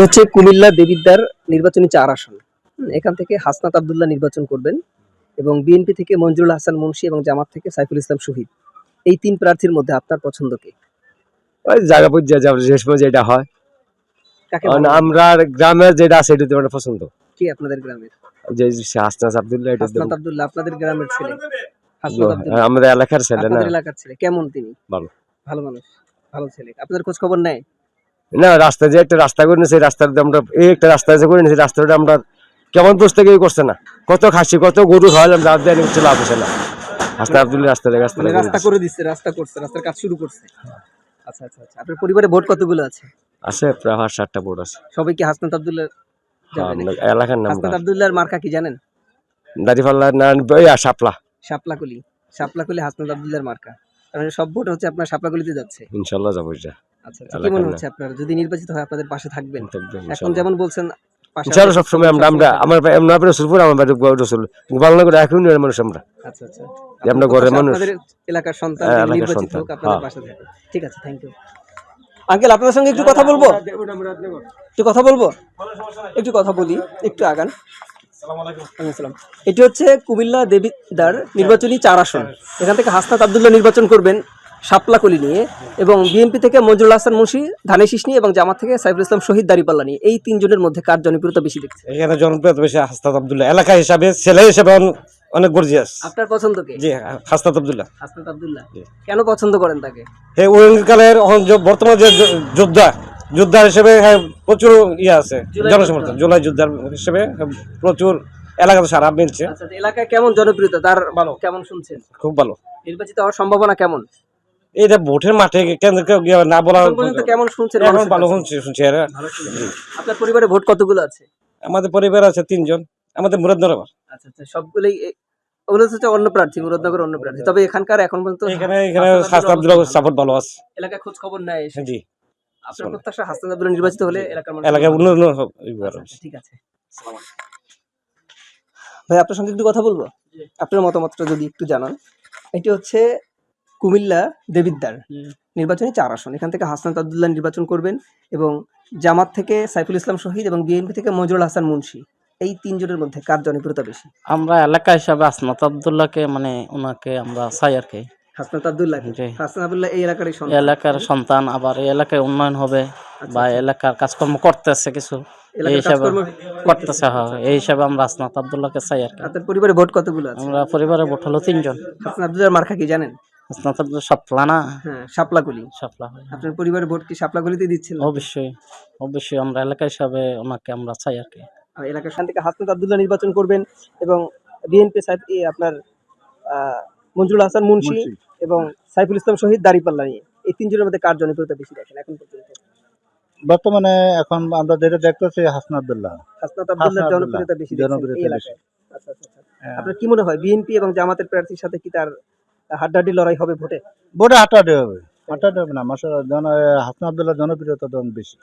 এটা হচ্ছে কুমিল্লা দেবিদ্দার নির্বাচনী চার আসন। এখান থেকে হাসনাত আবদুল্লাহ নির্বাচন করবেন এবং বিএনপি থেকে মঞ্জুরুল হাসান মুন্সি এবং জামাত থেকে সাইফুল ইসলাম শহীদ। এই তিন প্রার্থীর মধ্যে আপনার পছন্দ কে? ওই জায়গা পর্যায়ে শেষ পর্যায়ে যেটা হয়। কাকে ভালো লাগে? আমরা গ্রামের যেটা আছে এটা আমার পছন্দ। কে আপনাদের গ্রামের? যে হাসনাস আব্দুল্লাহ এটা হাসনাত আবদুল্লাহ আপনাদের গ্রামের ছেলে। হাসনাত আবদুল্লাহ। আমাদের এলাকার ছেলে না? আপনাদের এলাকার ছেলে। কেমন তিনি? ভালো। ভালো মানুষ ভালো ছেলে। আপনাদের খোঁজ খবর নেয়? না রাস্তায় যে একটা রাস্তা করে নিয়েছে রাস্তার আমরা এই একটা রাস্তা যে করে নিয়েছি রাস্তাটা আমরা কেমন দোষ থেকে করছে না। কত খাসি কত গরু খাওয়ালাম রাত দেয় কিছু লাভ হচ্ছে না। হাসনা আব্দুল্লাহ রাস্তা রাস্তা মানে রাস্তা করে দিচ্ছে রাস্তা করছে রাস্তার কাজ শুরু করছে। আচ্ছা আচ্ছা আচ্ছা। আপনার পরিবারে ভোট কতগুলো আছে? আছে প্রায় সাতটা বোর্ড আছে। সবাই কি হাসনাত আবদুল্লাহ এলাকার নাম হাসনাত আবদুল্লাহর মার্কা কি জানেন? দাঁড়িপাল্লা না শাপলা। শাপলাকুলি শাপলাকুলি হাসনাত আবদুল্লাহর মার্কা। মানে সব ভোট হচ্ছে আপনার শাপলাকুলিতে যাচ্ছে। ইনশাল্লাহ যাব এটা আচ্ছা আচ্ছা। কি মনে হচ্ছে আপনার? যদি নির্বাচিত হয় আপনাদের পাশে থাকবেন। এখন যেমন বলছেন সবসময় আমরা আমরা আমার আমরা রসুলপুর আমার বাড়ি রসুল। গোপালনগর করে এখন মানুষ আমরা। আচ্ছা আচ্ছা। আমরা ঘরের মানুষ। আপনাদের এলাকার সন্তান হ্যাঁ, নির্বাচিত হোক আপনাদের হ্যাঁ। পাশে থাকবে ঠিক আছে থ্যাংক ইউ আঙ্কেল আপনার সঙ্গে একটু কথা বলব? একটু কথা বলব? একটু কথা বলি একটু আগান। এটি হচ্ছে কুমিল্লা দেবিদার নির্বাচনী চার আসন। এখান থেকে হাসনাত আবদুল্লাহ নির্বাচন করবেন। শাপলাকলি নিয়ে এবং বিএনপি থেকে মঞ্জুরুল হাসান মুন্সি ধানের শীষ নিয়ে এবং জামাত থেকে সাইফুল ইসলাম শহীদ দাঁড়িপাল্লা নিয়ে এই তিনজনের মধ্যে কার জনপ্রিয়তা বেশি দেখছে এখানে জনপ্রিয় বেশি হাস্তাত আব্দুল্লাহ। এলাকা হিসাবে ছেলে হিসাবে অন- অনেক গর্জিয়াস। আপনার পছন্দ কে? জি হাস্তাত আব্দুল্লাহ। হাসনাত আবদুল্লাহ। কেন পছন্দ করেন তাকে? এই ওয়েঙ্কালের বর্তমান যে যোদ্ধা যোদ্ধা হিসেবে প্রচুর ইয়ে আছে জনসমর্থন। জুলাই যোদ্ধার হিসেবে প্রচুর এলাকাতে সারা মিলছে। আচ্ছা আচ্ছা, এলাকায় কেমন জনপ্রিয়তা? তার ভালো কেমন শুনছেন? খুব ভালো। নির্বাচিত হওয়ার সম্ভাবনা কেমন? এটা ভোটের মাঠে কেন্দ্র না বলা এখন কেমন শুনছেন এখন ভালো শুনছি শুনছি এরা আপনার পরিবারে ভোট কতগুলো আছে? আমাদের পরিবার আছে তিনজন। আমাদের মুরাদনগর আচ্ছা আচ্ছা সবগুলোই ওগুলো হচ্ছে অন্য প্রার্থী মুরাদনগর অন্য প্রার্থী। তবে এখানকার এখন পর্যন্ত এখানে এখানে হাসনাত আব্দুল্লাহ সাপোর্ট ভালো আছে। এলাকায় খোঁজ খবর। জি। আপনার প্রত্যাশা হাসনাত আবদুল্লাহ নির্বাচিত হলে এলাকার মানুষ এলাকায় উন্নয়ন হবে আচ্ছা, ঠিক আছে। ভাই আপনার সঙ্গে একটু কথা বলব? আপনার মতামতটা যদি একটু জানান। এটি হচ্ছে কুমিল্লা দেবিদ্দার নির্বাচনী চার আসন। এখান থেকে হাসনাত আবদুল্লাহ নির্বাচন করবেন এবং জামাত থেকে সাইফুল ইসলাম শহীদ এবং বিএনপি থেকে মজরুল হাসান মুন্সি। এই তিনজনের মধ্যে কার জনপ্রিয়তা বেশি? আমরা এলাকা হিসাবে আসনাত আবদুল্লাহকে মানে ওনাকে আমরা চাই আর কি। হাসনাত আবদুল্লাহ হাসনাত আবদুল্লাহ এই সন্তান। এলাকার সন্তান আবার এই এলাকায় উন্নয়ন হবে আচ্ছা, বা এলাকার কাজকর্ম করতেছে কিছু। এই হিসাবে করতেছে হ্যাঁ এই হিসাবে আমরা আসনাত আবদুল্লাহকে চাই আর কি। পরিবারে ভোট কতগুলো আমরা পরিবারে ভোট হলো তিনজন। হাসনাত আবদুল্লাহ মার্কা কি জানেন? আসনাত আব্দুল সাপলা না? হ্যাঁ শাপলাগুলি সাপলা আপনার পরিবারের ভোট কি শাপলাগুলিতে দিচ্ছেন অবশ্যই অবশ্যই আমরা এলাকা হিসাবে ওনাকে আমরা চাই আর কি। এলাকার শান থেকে হাসনাত আবদুল্লাহ নির্বাচন করবেন এবং বিএনপি সাইফ আপনার মঞ্জুরুল হাসান মুন্সি এবং সাইফুল ইসলাম শহীদ দাঁড়িপাল্লা নিয়ে। এই তিনজনের মধ্যে কার জনপ্রিয়তা বেশি দেখেন এখন পর্যন্ত? বর্তমানে এখন আমরা যেটা দেখতেছি হাসন আব্দুল্লাহ। হাসনাত আবদুল্লাহ জনপ্রিয়তা বেশি জনপ্রিয়তা আচ্ছা আচ্ছা আচ্ছা। আপনার কি মনে হয় বিএনপি এবং জামাতের প্রার্থীর সাথে কি তার হাড্ডাহাড্ডি লড়াই হবে ভোটে? বোর্ডে হাঁটাতে হবে। হাঁটাতে হবে না মাসা জন হাসন আব্দুল্লাহ জনপ্রিয়তা তো অনেক বেশি।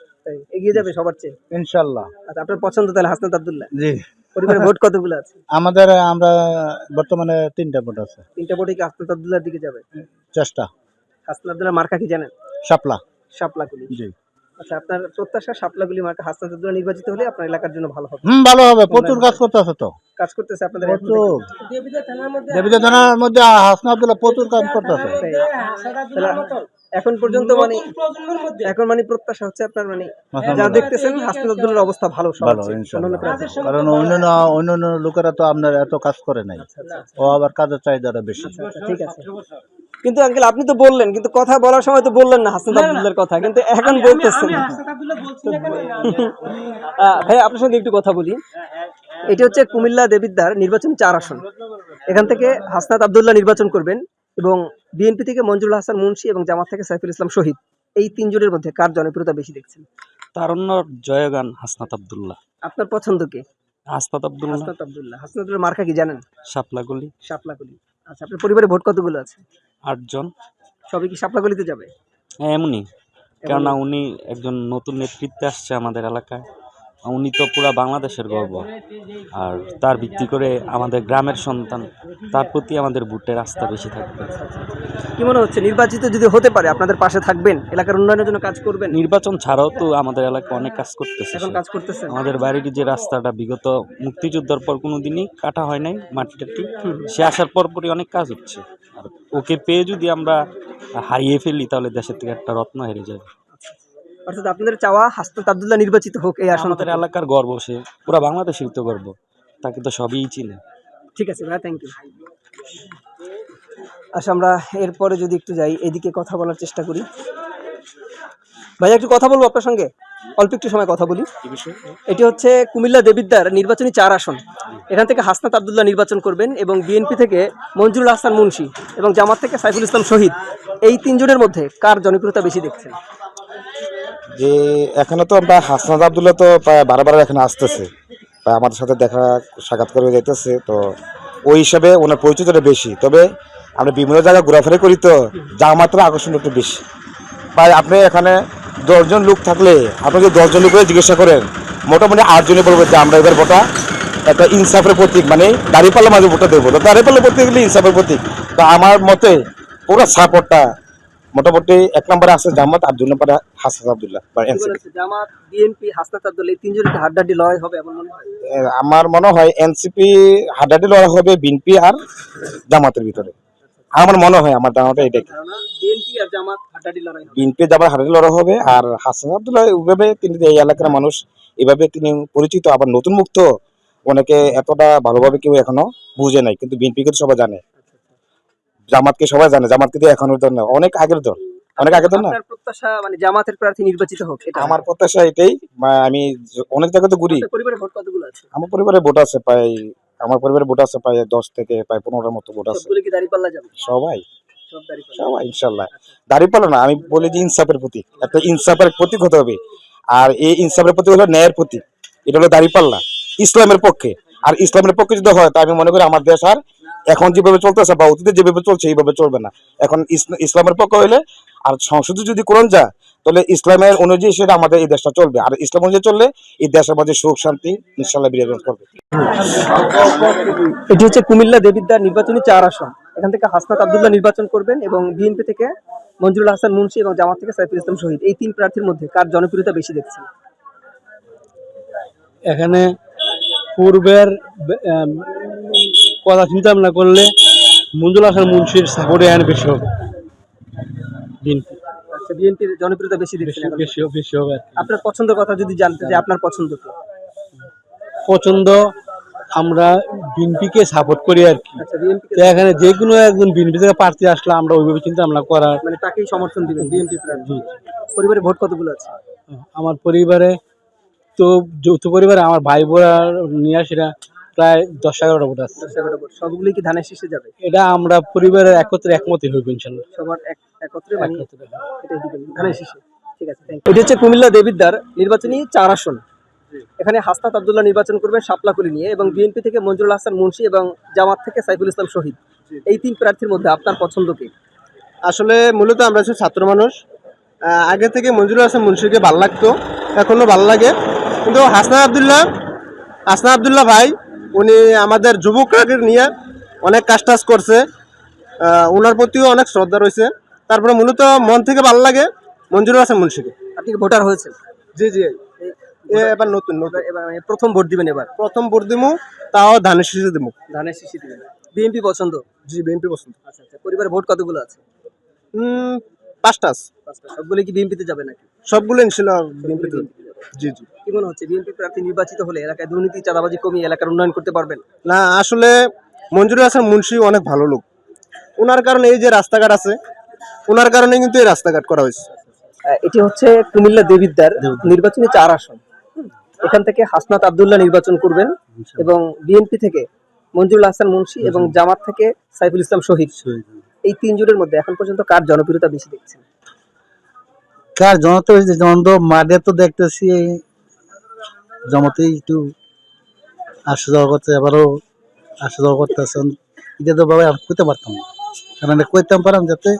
এগিয়ে যাবে সবার চেয়ে? ইনশাল্লাহ আচ্ছা আপনার পছন্দ তাহলে হাসনাত আবদুল্লাহ? জি। পরিবারের ভোট কতগুলো আছে? আমাদের আমরা বর্তমানে তিনটা বোর্ড আছে। তিনটা ভোটে কি হাসনাত আবদুল্লাহর দিকে যাবে? চেষ্টা। হাসনাত আবদুল্লাহ মার্কা কি জানেন? শাপলা। শাপলাগুলি জি। আচ্ছা আপনার প্রত্যাশা শাপলাগুলি মার্কা হাসনাত আবদুল্লাহ নির্বাচিত হলে আপনার এলাকার জন্য ভালো হবে? হুম ভালো হবে। প্রচুর কাজ করতে আছে তো। কাজ করতেছে আপনাদের এখন প্রচুর? দেবিতা থানার মধ্যে হাসন আব্দুল্লাহ প্রচুর কাজ করতে আছে তাই। তাহলে এখন পর্যন্ত মানে এখন মানে প্রত্যাশা হচ্ছে আপনার মানে যা দেখতেছেন হাসনাত আবদুল্লাহর অবস্থা ভালো ভালো অন্যান্য কারণ অন্যান্য অন্যান্য লোকেরা তো আপনার এত কাজ করে নাই। ও আবার কাজের চাহিদাটা বেশি। আচ্ছা, ঠিক আছে। কিন্তু আঙ্কেল আপনি তো বললেন কিন্তু কথা বলার সময় তো বললেন না হাসনাত আবদুল্লাহর কথা কিন্তু এখন বলতেছেন। ভাই আপনার সঙ্গে একটু কথা বলি। এটি হচ্ছে কুমিল্লা দেবিদ্দার নির্বাচনী চার আসন। এখান থেকে হাসনাত আবদুল্লাহ নির্বাচন করবেন এবং বিএনপি থেকে মঞ্জুরুল হাসান মুন্সি এবং জামাত থেকে সাইফুল ইসলাম শহীদ। এই তিনজনের মধ্যে কার জনপ্রিয়তা বেশি দেখছেন? তারণ্য জয়গান হাসনাত আবদুল্লাহ। আপনার পছন্দ কে? হাসনাত আবদুল্লাহ। হাসনাত আবদুল্লাহ। হাসনাতুল্লাহ মার্কা কি জানেন? শাপলাগুলি শাপলাগুলি আচ্ছা আপনার পরিবারে ভোট কতগুলো আছে? আটজন। সবই কি সাপলাগলিতে যাবে? হ্যাঁ, এমনই কেননা উনি একজন নতুন নেতৃত্বে আসছে আমাদের এলাকায়। উনি তো পুরা বাংলাদেশের গর্ব। আর তার ভিত্তি করে আমাদের গ্রামের সন্তান তার প্রতি আমাদের ভোটের আস্থা বেশি থাকবে। কি মনে হচ্ছে নির্বাচিত যদি হতে পারে আপনাদের পাশে থাকবেন এলাকার উন্নয়নের জন্য কাজ করবেন? নির্বাচন ছাড়াও তো আমাদের এলাকায় অনেক কাজ করতেছে। এখন কাজ করতেছে। আমাদের বাড়ির যে রাস্তাটা বিগত মুক্তিযুদ্ধের পর কোনো দিনই কাটা হয় নাই মাটি টাটি সে আসার পরপরই অনেক কাজ হচ্ছে। আর ওকে পেয়ে যদি আমরা হারিয়ে ফেলি তাহলে দেশের থেকে একটা রত্ন হেরে যাবে। অর্থাৎ আপনাদের চাওয়া হাসনাত আবদুল্লাহ নির্বাচিত হোক এই আসন আমাদের এলাকার গর্ব সে। পুরা বাংলাদেশের তো গর্ব তাকে তো সবই চিনে। ঠিক আছে ভাই থ্যাংক ইউ আচ্ছা আমরা এরপরে যদি একটু যাই এদিকে কথা বলার চেষ্টা করি। ভাইয়া একটু কথা বলব আপনার সঙ্গে? অল্প একটু সময় কথা বলি। এটি হচ্ছে কুমিল্লা দেবিদ্দার নির্বাচনী চার আসন। এখান থেকে হাসনাত আবদুল্লাহ নির্বাচন করবেন এবং বিএনপি থেকে মঞ্জুরুল হাসান মুন্সি এবং জামাত থেকে সাইফুল ইসলাম শহীদ। এই তিনজনের মধ্যে কার জনপ্রিয়তা বেশি দেখছেন? যে এখানে তো আমরা হাসনাদ আবদুল্লাহ তো প্রায় বারবার এখানে আসতেছে। প্রায় আমাদের সাথে দেখা, সাক্ষাৎ করে যাইতেছে, তো ওই হিসাবে ওনার পরিচিতটা বেশি। তবে আমরা বিভিন্ন জায়গায় ঘোরাফেরা করি তো যা মাত্র আকর্ষণ একটু বেশি। প্রায় আপনি এখানে দশজন লোক থাকলে আপনি যদি দশজন লোকের জিজ্ঞাসা করেন, মোটামুটি আটজনে বলব যে আমরা এবার ভোটা। একটা ইনসাফের প্রতীক মানে দাঁড়িপাল্লা মাঝে ভোটটা দেবো। তো দাঁড়িপাল্লা প্রতীক হলে ইনসাফের প্রতীক। তো আমার মতে পুরো সাপোর্টটা মোটামুটি এক নম্বরে আছে জামাত আর দুই নম্বরে হাসান আবদুল্লাহ বা এনসিপি। জামাত বিএনপি হাসনাত আবদুল্লাহ এই তিনজনের কি হাড্ডাহাড্ডি লড়াই হবে এমন মনে হয়? আমার মনে হয় এনসিপি হাড্ডাহাড্ডি লড়া হবে বিএনপি আর জামাতের ভিতরে। আমার মনে হয় আমার ধারণাটা এটাই। বিএনপি আর জামাত হাড্ডাহাড্ডি লড়াই হবে। বিএনপি জামাত হাড্ডাহাড্ডি লড়া হবে আর হাসান আবদুল্লাহ ওইভাবে তিনি এই এলাকার মানুষ এভাবে তিনি পরিচিত আবার নতুন মুক্ত অনেকে এতটা ভালোভাবে কেউ এখনও বুঝে নাই কিন্তু বিএনপি কিন্তু সবাই জানে। জামাতকে সবাই জানে জামাত কিন্তু এখনের দল না অনেক আগের দল অনেক আগের দল না? প্রত্যাশা মানে জামাতের প্রার্থী নির্বাচিত হোক এটা? আমার প্রত্যাশা এটাই আমি অনেক জায়গায় তো ঘুরি। পরিবারে ভোট কতগুলো আছে? আমার পরিবারে ভোট আছে প্রায় আমার পরিবারে ভোট আছে প্রায় দশ থেকে প্রায় পনেরোটার মতো ভোট আছে। সবগুলো কি দাঁড়িপাল্লা যাবে সবাই। সবাই ইনশাল্লাহ। দাঁড়িপাল্লা না আমি বলি যে ইনসাফের প্রতীক একটা ইনসাফের প্রতীক হতে হবে। আর এই ইনসাফের প্রতীক হলো ন্যায়ের প্রতীক এটা হলো দাঁড়িপাল্লা ইসলামের পক্ষে। আর ইসলামের পক্ষে যদি হয় তা আমি মনে করি আমার দেশ আর এখন যেভাবে চলতেছে বা অতীতে যেভাবে চলছে এইভাবে চলবে না। এখন ইসলা- ইসলামের পক্ষ হইলে আর সংসদে যদি কোরআন যায় তাহলে ইসলামের অনুযায়ী সেটা আমাদের এই দেশটা চলবে। আর ইসলাম অনুযায়ী চললে এই দেশের মধ্যে সুখ শান্তি ইনশাল্লাহ বিরাজ করবে। এটি হচ্ছে কুমিল্লা দেবিদ্দার নির্বাচনী চার আসন। এখান থেকে হাসনাত আবদুল্লাহ নির্বাচন করবেন এবং বিএনপি থেকে মঞ্জুরুল হাসান মুন্সি এবং জামাত থেকে সাইফুল ইসলাম শহীদ। এই তিন প্রার্থীর মধ্যে কার জনপ্রিয়তা বেশি দেখছেন? এখানে পূর্বের কথা চিন্তা ভাবনা করলে মঞ্জুল হাসান মুন্সির সাপোর্টে এখানে বেশি হবে। বিএনপি আচ্ছা বিএনপির জনপ্রিয়তা বেশি। বেশি বেশি হবে। আপনার পছন্দের কথা যদি জানতে যে আপনার পছন্দ কি? পছন্দ আমরা বিএনপিকে সাপোর্ট করি আর কি। আচ্ছা এখানে যে কোনো একজন বিএনপি থেকে প্রার্থী আসলে আমরা ওইভাবে চিন্তা ভাবনা করার মানে তাকেই সমর্থন দিবেন বিএনপি পরিবারে ভোট কতগুলো আছে? আমার পরিবারে তো যৌথ পরিবারে আমার ভাই বোরা নিয়ে আসিরা প্রায় দশ এগারোটা ভোট আছে। দশ এগারোটা ভোট। সবগুলোই কি ধানের শীষে যাবে? এটা আমরা পরিবারের একত্রে একমতই হইব ইনশাল্লাহ। সবার একত্রে মানে এটাই দিবেন ধানের শীষে। ঠিক আছে এটি হচ্ছে কুমিল্লা দেবিদ্দার নির্বাচনী চার আসন। এখানে হাসনাত আবদুল্লাহ নির্বাচন করবেন শাপলাকুলি নিয়ে এবং বিএনপি থেকে মঞ্জুরুল হাসান মুন্সি এবং জামাত থেকে সাইফুল ইসলাম শহীদ। এই তিন প্রার্থীর মধ্যে আপনার পছন্দ কি? আসলে মূলত আমরা হচ্ছে ছাত্র মানুষ। আগে থেকে মঞ্জুরুল হাসান মুন্সিকে ভালো লাগতো এখনও ভালো লাগে। কিন্তু হাসনা আবদুল্লাহ হাসনা আবদুল্লাহ ভাই উনি আমাদের যুবকরাকে নিয়ে অনেক কাজ টাজ করছে। ওনার প্রতিও অনেক শ্রদ্ধা রয়েছে। তারপরে মূলত মন থেকে ভালো লাগে মঞ্জুর হাসান মুন্সিকে। আপনি কি ভোটার হয়েছেন? জি জি। এবার নতুন নতুন। এবার মানে প্রথম ভোট দিবেন এবার? প্রথম ভোট দিমু তাও ধানের শীষে দিমু। ধানের শীষে দিবেন। বিএনপি পছন্দ? জি বিএনপি পছন্দ। আচ্ছা আচ্ছা। পরিবারে ভোট কতগুলো আছে? পাঁচটা আছে। পাঁচটা। সবগুলো কি বিএনপিতে যাবে নাকি? সবগুলো ইনশাল্লাহ বিএনপি জি জি। কি মনে হচ্ছে? বিএনপি প্রার্থী নির্বাচিত হলে এলাকায় দুর্নীতি চাঁদাবাজি কমিয়ে এলাকার উন্নয়ন করতে পারবেন? না আসলে মঞ্জুরুল হাসান মুন্সি অনেক ভালো লোক। ওনার কারণে এই যে রাস্তাঘাট আছে ওনার কারণে কিন্তু এই রাস্তাঘাট করা হয়েছে। এটি হচ্ছে কুমিল্লা দেবিদ্দার নির্বাচনী চার আসন। এখান থেকে হাসনাত আবদুল্লাহ নির্বাচন করবেন এবং বিএনপি থেকে মঞ্জুরুল হাসান মুন্সি এবং জামাত থেকে সাইফুল ইসলাম শহীদ। এই তিনজনের মধ্যে এখন পর্যন্ত কার জনপ্রিয়তা বেশি দেখছেন? কার জমাতে হয়েছে? যেমন তো মাঠে তো দেখতেছি। জমাতে একটু আসা যাওয়া করতে আবারও আসা যাওয়া করতেছেন এটা তো বাবা আমি কইতে পারতাম না। কারণ কইতাম পারাম যাতে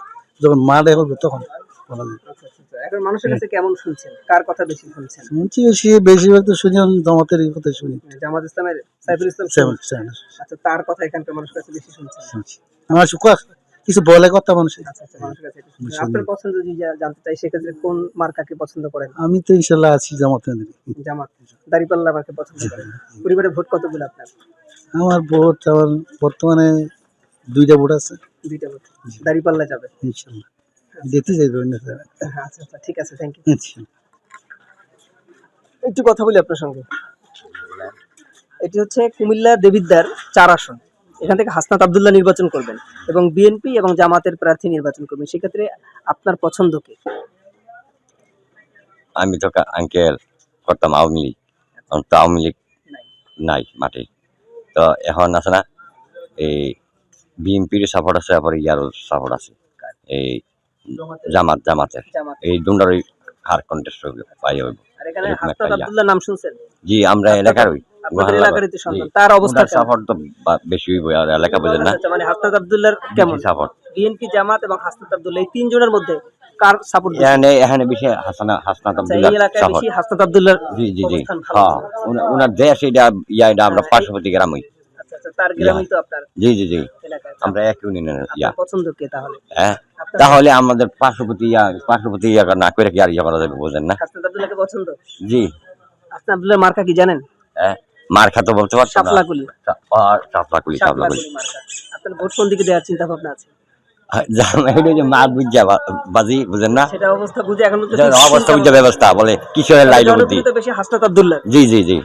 যখন মাঠে হবে তখন আচ্ছা আচ্ছা আচ্ছা। এখন মানুষের কাছে কেমন শুনছেন? কার কথা বেশি শুনছেন? শুনছি বেশি বেশিরভাগ তো শুনি জমাতের কথা শুনি। জামাত ইসলামের সাইফুল ইসলাম আচ্ছা তার কথা এখানকার মানুষের কাছে বেশি শুনছেন। শুনছি। আমার কিছু বলে কথা মানুষের আচ্ছা আচ্ছা। আপনার পছন্দ যদি জানতে চাই সেক্ষেত্রে কোন মার্কাকে পছন্দ করেন? আমি তো ইনশাল্লাহ আছি জামাতের জামাত। দাঁড়িপাল্লা মার্কে পছন্দ করেন। পরিবারে ভোট কতগুলো আপনার? আমার ভোট আমার বর্তমানে দুইটা ভোট আছে। দুইটা ভোট। দাঁড়িপাল্লা যাবে। ইনশাল্লাহ। দেখতে যাইবে অন্য হ্যাঁ, আচ্ছা আচ্ছা ঠিক আছে থ্যাংক ইউ। একটু কথা বলি আপনার সঙ্গে। এটি হচ্ছে কুমিল্লা দেবিদ্দার চার আসন। এখান থেকে হাসনাত আবদুল্লাহ নির্বাচন করবেন এবং বিএনপি এবং জামাতের প্রার্থী নির্বাচন করবেন সেক্ষেত্রে আপনার পছন্দ কে? আমি তো আঙ্কেল করতাম আওয়ামী লীগ তো আওয়ামী লীগ নাই। মাঠে। তো এখন আছে না এই বিএনপির সাপোর্ট আছে আবার ইয়ারও সাপোর্ট আছে। এই জামাত জামাতের। এই দুটারই হার কন্টেস্ট হবে পাই হবে আর এখানে হাসনাত আবদুল্লাহ নাম শুনছেন? জি আমরা এলাকার ওই আপনাদের এলাকারই তো সন্তান তার অবস্থা সাপোর্ট তো বেশি হইব আর এলাকা বুঝেন না? মানে হাসনাত আবদুল্লাহর কেমন? সাপোর্ট বিএনপি জামাত এবং হাসনাত আবদুল্লাহ এই তিনজনের মধ্যে কার সাপোর্ট এখানে এখানে বেশি হাসানা হাসনাত আব্দুল্লাহ সাপোর্ট হাসনাত আবদুল্লাহর জি জি জি। হ্যাঁ উনা- দেশ এটা ইয়া এটা আমরা পার্শ্ববর্তী গ্রামই। তার গ্রামই তো আপনার জি জি জি। আমরা এক ইউনিয়নের ইয়া। পছন্দ কে তাহলে? হ্যাঁ তাহলে আমাদের পার্শ্ববর্তী ইয়া পার্শ্ববর্তী ইয়া না করে কি আর ইয়া করা যাবে বুঝেন না? হাসনাত আবদুল্লাহকে পছন্দ? জি। হাসনাত আবদুল্লাহ মার্কা কি জানেন? হ্যাঁ। মার খাতো বলতে পারছ না? সাপলাকুলি সাপলাকুলি আপনার ভোট কোন দিকে দেওয়ার চিন্তা ভাবনা আছে? এটা যে মা বুঝা বাজি বুঝেন না? অবস্থা বুঝে এখন পর্যন্ত যে ঠিক অবস্থা চিন্তা ব্যবস্থা বলে কিশোরের আবদুল্লাহ জি জি জি।